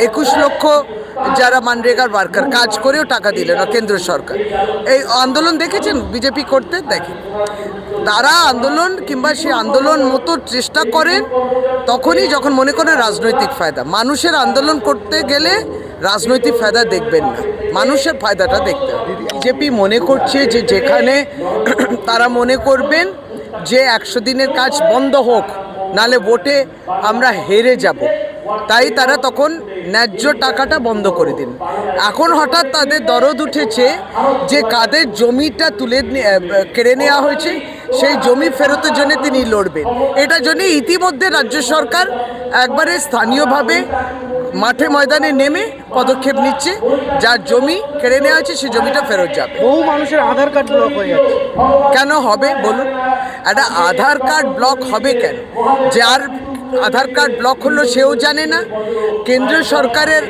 একুশ লক্ষ যারা মানরেগার ওয়ার্কার, কাজ করেও টাকা দিল না কেন্দ্র সরকার। এই আন্দোলন দেখেছেন বিজেপি করতে? দেখেন। তারা আন্দোলন কিংবা সে আন্দোলন মতো চেষ্টা করেন, তখনই যখন মনে করেন রাজনৈতিক ফায়দা। মানুষের আন্দোলন করতে গেলে রাজনৈতিক ফায়দা দেখবেন না। মানুষের ফায়দাটা দেখতে বিজেপি মনে করছে যে যেখানে তারা মনে করবেন যে একশো দিনের কাজ বন্ধ হোক, নালে ভোটে আমরা হেরে যাব। তাই তারা তখন ন্যায্য টাকাটা বন্ধ করে দিন। এখন হঠাৎ তাদের দরদ উঠেছে যে কাদের জমিটা তুলে কেড়ে নেওয়া হয়েছে সেই জমি ফেরতের জন্য তিনি লড়বেন। এটার জন্য ইতিমধ্যে রাজ্য সরকার একবারে স্থানীয়ভাবে মাঠে ময়দানে নেমে পদক্ষেপ নিচ্ছে। যার জমি কেড়ে নেওয়া হয়েছে সেই জমিটা ফেরত যাবে। বহু মানুষের আধার কার্ড ব্লক হয়ে যাচ্ছে। কেন হবে বলুন? একটা আধার কার্ড ব্লক হবে কেন? যার আধার কার্ড ব্লক হলো সেও জানে না, কেন্দ্রীয় সরকারের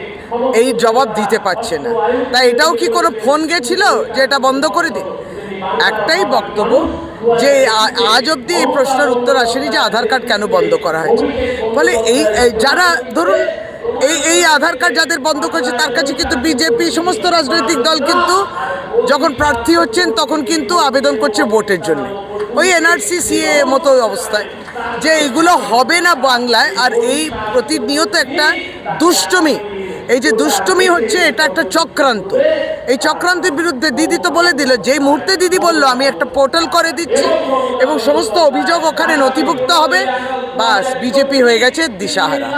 এই জবাব দিতে পারছে না। তাই এটাও কি কোনো ফোন গেছিল যে এটা বন্ধ করে দিন একটাই বক্তব্য যে আজ অবধি এই প্রশ্নের উত্তর আসেনি যে আধার কার্ড কেন বন্ধ করা হয়েছে। ফলে এই যারা, ধরুন, এই এই আধার কার্ড যাদের বন্ধ করেছে, তার কাছে কিন্তু বিজেপি, সমস্ত রাজনৈতিক দল কিন্তু যখন প্রার্থী হচ্ছেন, তখন কিন্তু আবেদন করছে ভোটের জন্য। ওই এনআরসি, সিএ মতো অবস্থায়। যে এগুলো হবে না বাংলায়, আর এই প্রতিনিয়ত একটা দুষ্টমি। এই যে দুষ্টমি হচ্ছে, এটা একটা চক্রান্ত। এই চক্রান্তের বিরুদ্ধে দিদি তো বলে দিল, যেই মুহূর্তে দিদি বলল, আমি একটা পোর্টাল করে দিচ্ছি এবং সমস্ত অভিযোগ ওখানে নথিভুক্ত হবে। বাস, বিজেপি হয়ে গেছে দিশাহারা।